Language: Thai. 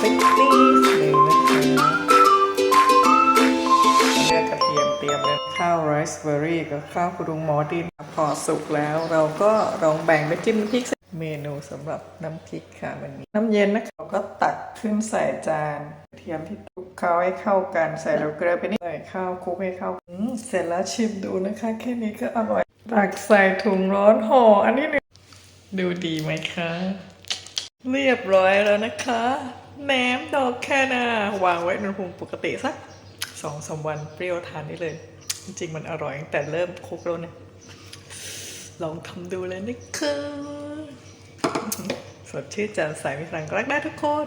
สักนิดหนึ่งนะคะเลือกกระเทียมเตรียมเลยข้าวไรซ์เบอร์รี่กับข้าวคุรุงหมอดินพอสุกแล้ว เราก็ลองแบ่งไปจิ้มพริกเมนูสำหรับน้ำพริกค่ะวันนี้ น้ำเย็นนะคะเราก็ตักขึ้นใส่จานกระเทียมที่ตุกเคล้าให้เข้ากันใส่เราเกลือไปนิดใส่ข้าวคุกให้เข้าเสร็จแล้วชิมดูนะคะ แค่นี้ก็อร่อยตักใส่ถุงร้อนห่ออันนี้ดูดีไหมคะ เรียบร้อยแล้วนะคะ แหนมดอกแค่นา วางไว้ในอุณหภูมิปกติสักสองสามวันเปรี้ยวทานได้เลย จริงๆมันอร่อยตั้งแต่เริ่มคุกแล้วเนี่ยลองทำดูเลยนะคะสดชื่นแจ่มใสมีพลังรักได้ทุกคน